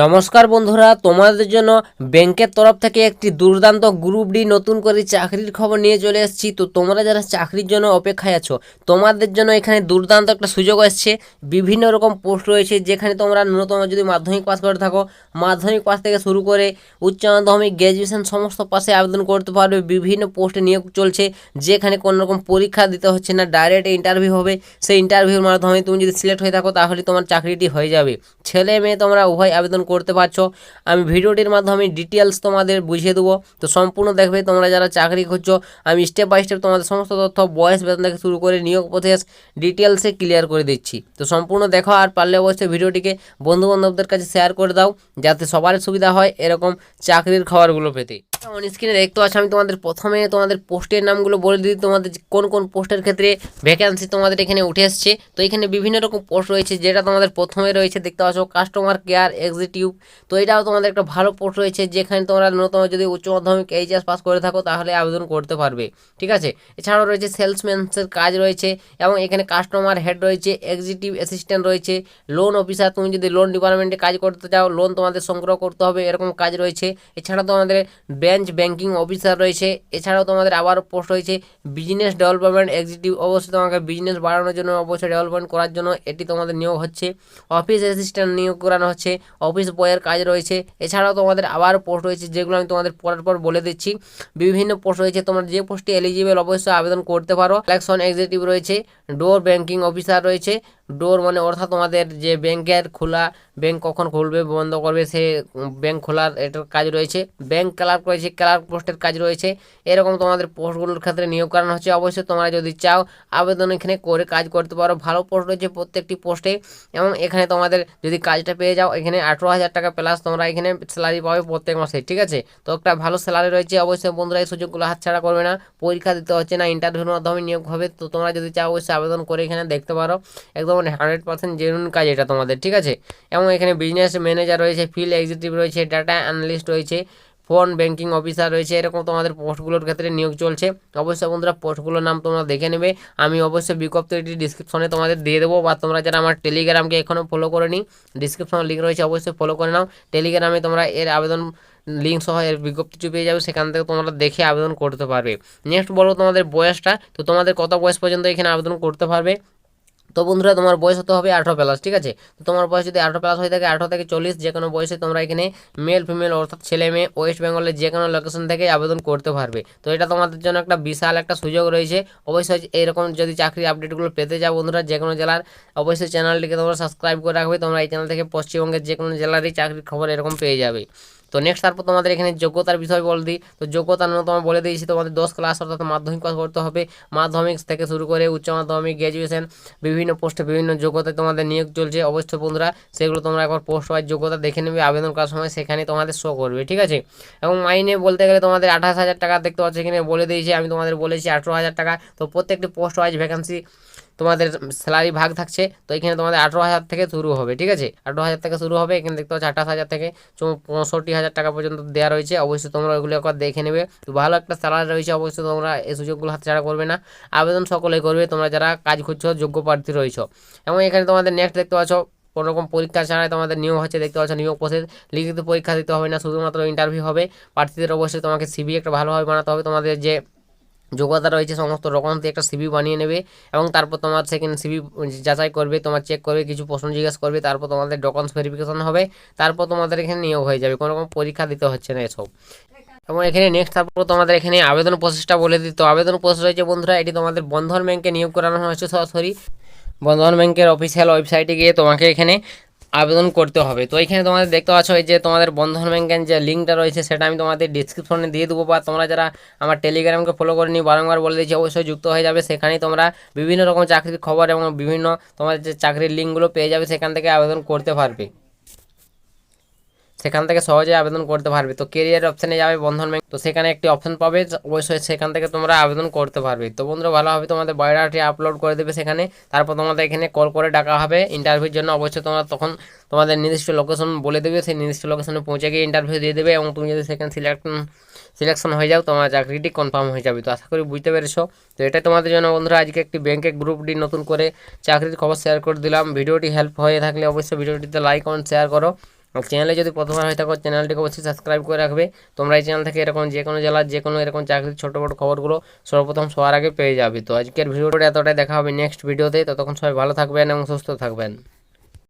নমস্কার বন্ধুরা, তোমাদের জন্য ব্যাংকের তরফ থেকে একটি দুর্দান্ত গ্রুপ ডি নতুন করে চাকরির খবর নিয়ে চলে এসেছি। তো তোমরা যারা চাকরির জন্য অপেক্ষায় আছো, তোমাদের জন্য এখানে দুর্দান্ত একটা সুযোগ আসছে বিভিন্ন রকম পোস্ট রয়েছে, যেখানে তোমরা ন্যূনতম যদি মাধ্যমিক পাস করে থাকো, মাধ্যমিক পাস থেকে শুরু করে উচ্চ মাধ্যমিক গ্র্যাজুয়েশন সমস্ত পাশে আবেদন করতে পারবে। বিভিন্ন পোস্টে নিয়োগ চলছে, যেখানে কোনো রকম পরীক্ষা দিতে হচ্ছে না ডাইরেক্ট ইন্টারভিউ হবে। সেই ইন্টারভিউর মাধ্যমে তুমি যদি সিলেক্ট হয়ে থাকো, তাহলে তোমার চাকরিটি হয়ে যাবে। ছেলে মেয়ে তোমরা উভয় আবেদন করতে পারছ। আমি ভিডিওটির মাধ্যমে ডিটেলস তোমাদের বুঝিয়ে দেবো। তো সম্পূর্ণ দেখবে তোমরা যারা চাকরি খুঁজছো, আমি স্টেপ বাই স্টেপ তোমাদের সমস্ত তথ্য, বয়স, বেতন থেকে শুরু করে নিয়োগ প্রসেস ডিটেলসে ক্লিয়ার করে দিচ্ছি। তো সম্পূর্ণ দেখো আর পারলে অবশ্যই ভিডিওটিকে বন্ধুবান্ধবদের কাছে শেয়ার করে দাও, যাতে সবার সুবিধা হয় এরকম চাকরির খবরগুলো পেতে। অন স্ক্রিনে দেখতে পাচ্ছ, আমি তোমাদের প্রথমে তোমাদের পোস্টের নামগুলো বলে দিই, তোমাদের কোন কোন পোস্টের ক্ষেত্রে ভ্যাকেন্সি তোমাদের এখানে উঠে এসছে। তো এখানে বিভিন্ন রকম পোস্ট রয়েছে, যেটা তোমাদের প্রথমে রয়েছে, দেখতে পাচ্ছ কাস্টমার কেয়ার এক্সিকিউটিভ তো এটাও তোমাদের একটা ভালো পোস্ট রয়েছে, যেখানে তোমরা ন্যূনতম যদি উচ্চ মাধ্যমিক এইচএস পাস করে থাকো, তাহলে আবেদন করতে পারবে, ঠিক আছে? এছাড়াও রয়েছে সেলসম্যানসের কাজ রয়েছে, এবং এখানে কাস্টমার হেড রয়েছে এক্সিকিউটিভ অ্যাসিস্ট্যান্ট রয়েছে লোন অফিসার তুমি যদি লোন ডিপার্টমেন্টে কাজ করতে চাও লোন তোমাদের সংগ্রহ করতে হবে, এরকম কাজ রয়েছে। এছাড়া তোমাদের ব্রাঞ্চ ব্যাংকিং অফিসার রয়েছে। এছাড়াও তোমাদের আবার পোস্ট রয়েছে, বিজনেস ডেভেলপমেন্ট এক্সিকিউটিভ অবশ্যই তোমাকে বিজনেস বাড়ানোর জন্য অবশ্যই ডেভেলপমেন্ট করার জন্য এটি তোমাদের নিয়োগ হচ্ছে। অফিস অ্যাসিস্ট্যান্ট নিয়োগ করানো হচ্ছে, অফিস বয়ের কাজ রয়েছে। এছাড়াও তোমাদের আবার পোস্ট রয়েছে, যেগুলো আমি তোমাদের পরের পর বলে দিচ্ছি। বিভিন্ন পোস্ট রয়েছে, তোমরা যে পোস্টে এলিজিবল অবশ্যই আবেদন করতে পারো। ইলেকশন এক্সিকিউটিভ রয়েছে ডোর ব্যাংকিং অফিসার রয়েছে ডোর মানে অর্থাৎ তোমাদের যে ব্যাংকের খোলা ব্যাংক কখন খুলবে, বন্ধ করবে, সে ব্যাংক খোলার এটার কাজ রয়েছে। ব্যাংক ক্লার্ক রয়েছে ক্লার্ক পোস্টের কাজ রয়েছে। এরকম তোমাদের পোস্টগুলোর ক্ষেত্রে নিয়োগ করানো হচ্ছে। অবশ্যই তোমরা যদি চাও আবেদন এখানে করে কাজ করতে পারো। ভালো পোস্ট রয়েছে প্রত্যেকটি পোস্টে এবং এখানে তোমাদের যদি কাজটা পেয়ে যাও, এখানে আঠেরো হাজার টাকা প্লাস তোমরা এখানে স্যালারি পাবে প্রত্যেক মাসে, ঠিক আছে? তো একটা ভালো স্যালারি রয়েছে। অবশ্যই বন্ধুরা, এই সুযোগগুলো হাতছাড়া করবে না। পরীক্ষা দিতে হচ্ছে না ইন্টারভিউর মাধ্যমে নিয়োগ হবে। তো তোমরা যদি চাও, অবশ্যই আবেদন করে এখানে দেখতে পারো। একদম হান্ড্রেড পার্সেন্ট জেনুইন কাজ এটা তোমাদের, ঠিক আছে? এবং এখানে বিজনেস ম্যানেজার রয়েছে ফিল্ড এক্সিকিউটিভ রয়েছে ডাটা অ্যানালিস্ট রয়েছে ফোন ব্যাংকিং অফিসার রয়েছে, এরকম তোমাদের পোস্টগুলোর ক্ষেত্রে নিয়োগ চলছে। অবশ্যই বন্ধুরা পোস্টগুলোর নাম তোমরা দেখে নেবে। আমি অবশ্যই বিজ্ঞপ্তিটি ডিসক্রিপশনে তোমাদের দিয়ে দেবো বা তোমরা যারা আমার টেলিগ্রামকে এখনও ফলো করে নিই ডিসক্রিপশনে লিঙ্ক রয়েছে, অবশ্যই ফলো করে নাও। টেলিগ্রামে তোমরা এর আবেদন লিঙ্ক সহ এর বিজ্ঞপ্তিটি পেয়ে যাবে, সেখান থেকে তোমরা দেখে আবেদন করতে পারবে। নেক্সট বলো তোমাদের বয়সটা, তো তোমাদের কত বয়স পর্যন্ত এখানে আবেদন করতে পারবে? তো বন্ধুরা, তোমার বয়স হতে হবে আঠারো প্লাস ঠিক আছে? তো তোমার বয়স যদি আঠারো প্লাস হয়ে থাকে, আঠারো থেকে চল্লিশ, যে কোনো বয়সে তোমরা এখানে মেল ফিমেল অর্থাৎ ছেলে মেয়ে ওয়েস্ট বেঙ্গলের যে কোনো লোকেশন থেকে আবেদন করতে পারবে। তো এটা তোমাদের জন্য একটা বিশাল একটা সুযোগ রয়েছে। অবশ্যই এইরকম যদি চাকরি আপডেটগুলো পেতে যাও বন্ধুরা, যে কোনো জেলার, অবশ্যই চ্যানেলটিকে তোমরা সাবস্ক্রাইব করে রাখবে। তোমরা এই চ্যানেল থেকে পশ্চিমবঙ্গের যে কোনো জেলারই চাকরির খবর এরকম পেয়ে যাবে। তো নেক্সট তারপর তোমাদের এখানে যোগ্যতার বিষয় বলে দিই। তো যোগ্যতা ন্যূনতম বলে দিয়েছি, তোমাদের দশ ক্লাস অর্থাৎ মাধ্যমিক পাস করতে হবে। মাধ্যমিক থেকে শুরু করে উচ্চ মাধ্যমিক গ্র্যাজুয়েশন বিভিন্ন পোস্টে বিভিন্ন যোগ্যতায় তোমাদের নিয়োগ চলছে। অবশ্যই বন্ধুরা, সেগুলো তোমরা একবার পোস্ট ওয়াইজ যোগ্যতা দেখে নেবে। আবেদন করার সময় সেখানে তোমাদের শো করবে, ঠিক আছে? এবং মাইনে বলতে গেলে তোমাদের আঠাশ হাজার টাকা দেখতে পাচ্ছ এখানে বলে দিয়েছি। আমি তোমাদের বলেছি আঠেরো হাজার টাকা। তো প্রত্যেকটি পোস্ট ওয়াইজ ভ্যাকান্সি তোমাদের স্যালারি ভাগ থাকছে, তো এখানে তোমাদের আঠেরো হাজার থেকে শুরু হবে, ঠিক আছে? আঠেরো হাজার থেকে শুরু হবে, এখানে দেখতে পাচ্ছ আঠাশ হাজার থেকে পঁয়ষট্টি হাজার টাকা পর্যন্ত দেওয়া রয়েছে। অবশ্যই তোমরা ওইগুলো একবার দেখে নেবে। তো ভালো একটা স্যালারি রয়েছে, অবশ্যই তোমরা এই সুযোগগুলো হাতছাড়া করবে না। আবেদন সকলেই করবে, তোমরা যারা কাজ করছ, যোগ্য প্রার্থী রয়েছ। এবং এখানে তোমাদের নেক্সট দেখতে পাচ্ছ, কোনো রকম পরীক্ষা ছাড়াই তোমাদের নিয়োগ হচ্ছে, দেখতে পাচ্ছ নিয়োগ প্রসেস লিখিত পরীক্ষা দিতে হবে না, শুধুমাত্র ইন্টারভিউ হবে। প্রার্থীদের অবশ্যই তোমাকে সিবি একটা ভালোভাবে বানাতে হবে। তোমাদের যে যোগ্যতা রয়েছে, সমস্ত রকম একটা সিবি বানিয়ে নেবে এবং তারপর তোমার সেকেন্ড সিবি যাচাই করবে, তোমার চেক করবে, কিছু প্রশ্ন জিজ্ঞাসা করবে, তারপর তোমাদের ডকুমেন্টস ভেরিফিকেশন হবে, তারপর তোমাদের এখানে নিয়োগ হয়ে যাবে। কোনো রকম পরীক্ষা দিতে হচ্ছে না এসব। এবং এখানে নেক্সট তারপর তোমাদের এখানে আবেদন প্রসেসটা বলে দিত আবেদন প্রসেস রয়েছে বন্ধুরা, এটি তোমাদের বন্ধন ব্যাংকে নিয়োগ করানো হয়েছে সরাসরি। বন্ধন ব্যাংকের অফিসিয়াল ওয়েবসাইটে গিয়ে তোমাকে এখানে আবেদন করতে হবে। তো এখানে তোমাদের দেখতে পাচ্ছ যে তোমাদের বন্ধন ব্যাংকের যে লিঙ্কটা রয়েছে, সেটা আমি তোমাদের ডিসক্রিপশনে দিয়ে দেবো বা তোমরা যারা আমার টেলিগ্রামকে ফলো করে নিই বারংবার বলে দিয়েছি, অবশ্যই যুক্ত হয়ে যাবে। সেখানেই তোমরা বিভিন্ন রকম চাকরির খবর এবং বিভিন্ন তোমাদের যে চাকরির লিঙ্কগুলো পেয়ে যাবে, সেখান থেকে আবেদন করতে পারবে। সেখান থেকে সহজে আবেদন করতে পারবে। তো কেরিয়ার অপশানে যাবে বন্ধন ব্যাংক তো সেখানে একটি অপশন পাবে অবশ্যই সেখান থেকে তোমরা আবেদন করতে পারবে। তো বন্ধুরা ভালোভাবে তোমাদের বায়োডাটাটি আপলোড করে দেবে সেখানে। তারপর তোমাদের এখানে কল করে ডাকা হবে ইন্টারভিউর জন্য। অবশ্যই তোমরা তখন তোমাদের নির্দিষ্ট লোকেশন বলে দেবে, সেই নির্দিষ্ট লোকেশনে পৌঁছে গিয়ে ইন্টারভিউ দিয়ে দেবে এবং তুমি যদি সেখানে সিলেক্ট সিলেকশন হয়ে যাও, তোমার চাকরিটি কনফার্ম হয়ে যাবে। তো আশা করি বুঝতে পেরেছ। তো এটা তোমাদের জন্য বন্ধুরা, আজকে একটি ব্যাংকে গ্রুপটি নতুন করে চাকরির খবর শেয়ার করে দিলাম। ভিডিওটি হেল্প হয়ে থাকলে অবশ্যই ভিডিওটিতে লাইক কমেন্ট শেয়ার করো। আর চ্যানেলে যদি প্রথমবার হয়ে থাকো, চ্যানেলটিকে অবশ্যই সাবস্ক্রাইব করে রাখবে। তোমরা এই চ্যানেল থেকে এরকম যে কোনো জেলার যে কোনো এরকম চাকরির ছোটো বড়ো খবরগুলো সর্বপ্রথম সবার আগে পেয়ে যাবে। তো আজকের ভিডিওটা এতটাই, দেখা হবে নেক্সট ভিডিওতে ততক্ষণ সবাই ভালো থাকবেন এবং সুস্থ থাকবেন।